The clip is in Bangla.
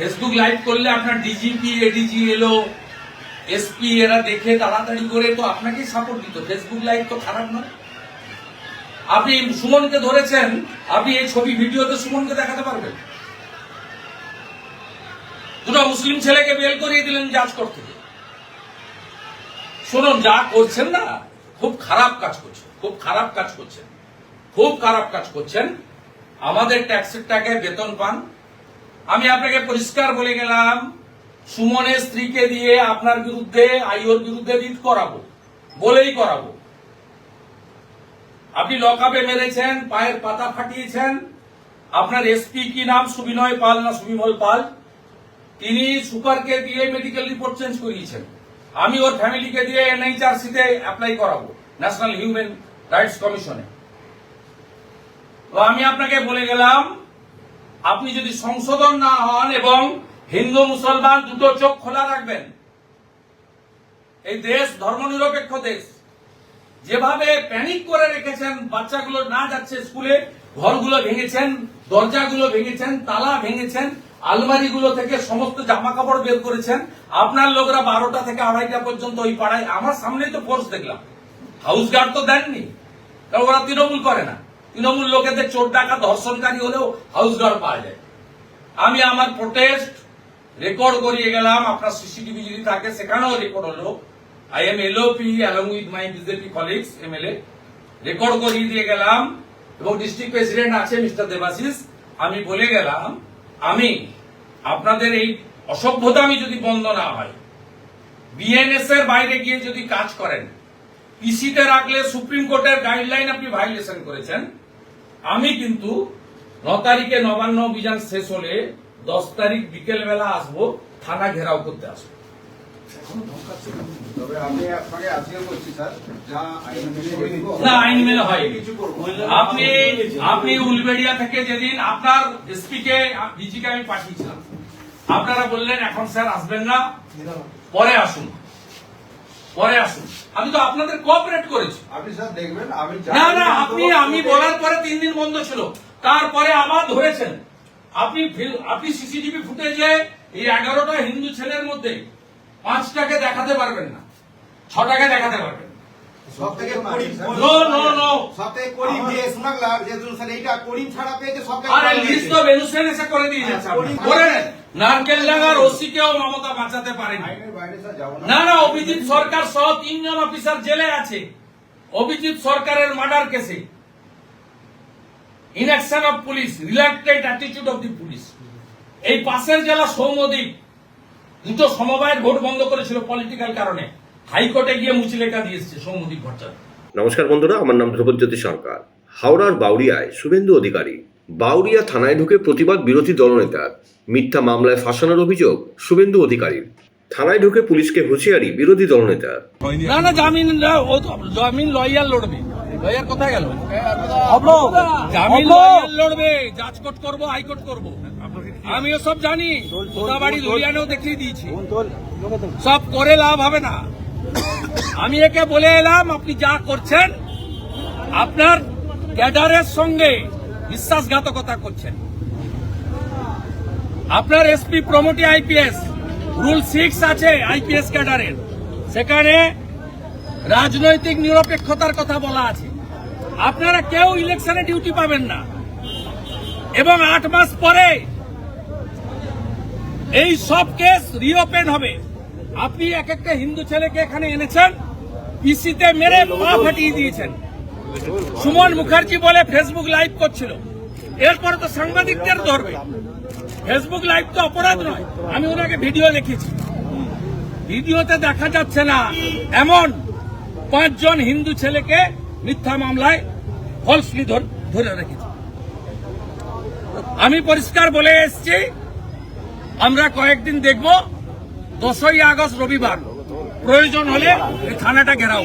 ফেসবুক লাইভ করলে আপনার ডিজিপি এডিজি এলো এসপি এরা দেখে তাড়াতাড়ি করে তো আপনাকেই সাপোর্ট দিত। ফেসবুক লাইভ তো খারাপ নয়। আপনি সুমনকে ধরেছেন, আপনি এই ছবি ভিডিওতে সুমনকে দেখাতে পারবেন। দুটো মুসলিম ছেলেকে বেল করিয়ে দিলেন জাজ করতে শুনুন, যা করছেন না, খুব খারাপ কাজ করছেন, খুব খারাপ কাজ করছেন, খুব খারাপ কাজ করছেন। আমাদের ট্যাক্সের টাকায় বেতন পান আমি আপনাকে পরিষ্কার বলে গেলাম, সুমনের স্ত্রীকে দিয়ে আপনার বিরুদ্ধে, আইওর বিরুদ্ধে রিট করাবো, বলেই করাবো। আপনি লকআপে মেরেছেন, পায়ের পাতা ফাটিয়েছেন, আপনার এসপি কি নাম, সুবিনয় পাল না সুবিমল পাল? তিনি সুপারকে দিয়ে মেডিকেল রিপোর্ট চেঞ্জ করিয়েছেন। আমি ওর ফ্যামিলিকে দিয়ে এনএইচআরসি তে অ্যাপ্লাই করাবো ন্যাশনাল হিউম্যান রাইটস কমিশনে তো আমি আপনাকে বলে গেলাম আপনি যদি সংশোধন না হন এবং হিন্দু মুসলমান দুটো চোখ খোলা রাখবেন, এই দেশ ধর্মনিরপেক্ষ দেশ, যেভাবে প্যানিক করে রেখেছেন, বাচ্চাগুলো না যাচ্ছে স্কুলে, ঘরগুলো ভেঙেছেন, দরজাগুলো ভেঙেছেন, তালা ভেঙেছেন, আলমারিগুলো থেকে সমস্ত জামা কাপড় বের করেছেন, আপনার লোকরা বারোটা থেকে আড়াইটা পর্যন্ত ওই পাড়ায়, আমার সামনেই তো ফোর্স দেখলাম। হাউস গার্ড তো দেননি, কারণ ওরা তৃণমূল করে না। তৃণমূল লোকেদের চোর ডাকা ধর্ষণকারী হলেও হাউস গার্ড পাওয়া যায়। আমি আমার প্রোটেস্ট রেকর্ড করিয়ে গেলাম, আপনার সিসিটিভি যদি থাকে, সেখানেও রেকর্ড হলো। I am LOP along with my BJP colleagues MLA record করিয়ে দিয়ে গেলাম। এবং ডিস্ট্রিক্ট প্রেসিডেন্ট আছে মিস্টার দেবাশিস। আমি বলে গেলাম, আমি আপনাদের এই অসভ্যতা আমি যদি বন্ধ না হয় বিএনএস এর বাইরে গিয়ে যদি কাজ করেন পিসিতে রাখলে সুপ্রিম কোর্টের গাইডলাইন আপনি ভাইলেশন করেছেন। আমি কিন্তু ন তারিখে নবান্ন অভিযান শেষ হলে দশ তারিখ বিকেল বেলা আসব থানা ঘেরাও করতে আসব। আপনি আপনি উলবেড়িয়া থেকে যেদিন আপনার এসপি কে ডিজিকে আমি পাঠিয়েছিলাম আপনারা বললেন এখন স্যার আসবেন না পরে আসুন। পরে আসুন। আমি তো আপনাদের কোঅপারেট করেছি। আপনি স্যার দেখবেন আমি না না আপনি আমি বলার পরে তিন দিন বন্ধ ছিল। তারপরে আবার ধরেছেন। আপনি আপনি সিসিটিভি ফুটেজে এই এগারোটা হিন্দু ছেলের মধ্যে পাঁচটাকে দেখাতে পারবেন না। ছটাকে দেখাতে পারবেন করে দিয়ে নারকেল ডাঙ্গার ওসিকেও মমতা বাঁচাতে পারেনি। না। না অভিজিৎ সরকার সহ তিনজন অফিসার জেলে আছে। অভিজিৎ সরকারের মার্ডার কেসে। Inaction of police reluctant attitude of the police. এই পাশের জেলা সৌমদ্বীপ দুটো সমবায়ের ভোট বন্ধ করেছিল পলিটিক্যাল কারণে। হাইকোর্টে গিয়ে মুচি লেখা দিয়ে এসছে সৌমদ্বীপ ভট্টাচার্য। নমস্কার বন্ধুরা আমার নাম ধ্রুবজ্যোতি সরকার। হাওড়ার বাউরিয়ায় শুভেন্দু অধিকারী বাউরিয়া থানায় ঢুকে প্রতিবাদ বিরোধী দলনেতার মিথ্যা মামলায় ফাঁসানোর অভিযোগ শুভেন্দু অধিকারীর। থানায় ঢুকে পুলিশকে হুঁশিয়ারি বিরোধী দলনেতার না না জামিন না- ও জামিন লয়ার লড়বে। লয়ার কোথায় গেল? জামিন লয়ার লড়বে জাজ কোর্ট করব হাইকোর্ট করব। আমিও সব জানি বাড়ি লুলিয়ানেও দেখিয়ে দিয়েছি। সব করে লাভ হবে না। আমি একে বলে এলাম আপনি যা করছেন আপনার ক্যাডারের সঙ্গে বিশ্বাসঘাতকতা করছেন। আপনার SP promotee IPS, rule six আছে আইপিএস ক্যাডারের সেখানে রাজনৈতিক নিরপেক্ষতার কথা বলা আছে। আপনারা কেউ ইলেকশনে ডিউটি পাবেন না। এবং আট মাস পরে এই সব কেস রিওপেন হবে। আপনি এক একটা হিন্দু ছেলেকে এখানে এনেছেন, পিসিতে মেরে পা ফাটিয়ে দিয়েছেন। সুমন মুখার্জি বলে ফেসবুক লাইভ করছিল। এরপরে তো সাংবাদিকদের ধরবে। ফেসবুক লাইভ তো অপরাধ নয়। আমি ওনাকে ভিডিও লিখেছি ভিডিওতে দেখা যাচ্ছে না, এমন পাঁচজন হিন্দু ছেলেকে মিথ্যা মামলায় ফলসলি ধরে রেখেছে। আমি পরিষ্কার বলে এসেছি, আমরা কয়েকদিন দেখব। দশই আগস্ট রবিবার। প্রয়োজন হলে থানাটা ঘেরাও